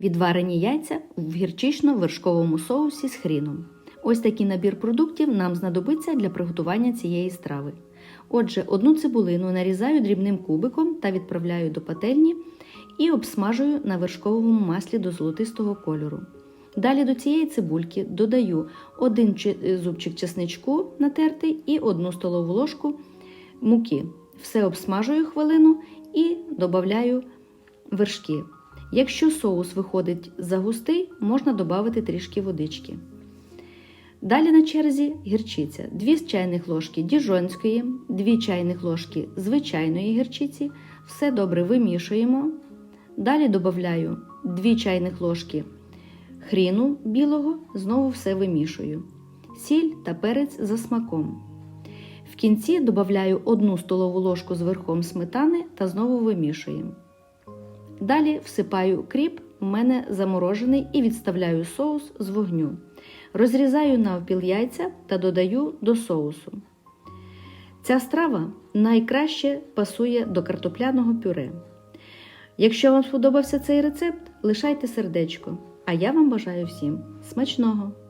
Відварені яйця в гірчично-вершковому соусі з хріном. Ось такий набір продуктів нам знадобиться для приготування цієї страви. Отже, одну цибулину нарізаю дрібним кубиком та відправляю до пательні і обсмажую на вершковому маслі до золотистого кольору. Далі до цієї цибульки додаю один зубчик чесничку натертий і одну столову ложку муки. Все обсмажую хвилину і додаю вершки. Якщо соус виходить загустий, можна додати трішки водички. Далі на черзі гірчиця. 2 чайних ложки діжонської, 2 чайних ложки звичайної гірчиці. Все добре вимішуємо. Далі додаю 2 чайних ложки хріну білого, знову все вимішую. Сіль та перець за смаком. В кінці додаю 1 столову ложку з верхом сметани та знову вимішуємо. Далі всипаю кріп, у мене заморожений, і відставляю соус з вогню. Розрізаю навпіл яйця та додаю до соусу. Ця страва найкраще пасує до картопляного пюре. Якщо вам сподобався цей рецепт, лишайте сердечко. А я вам бажаю всім смачного!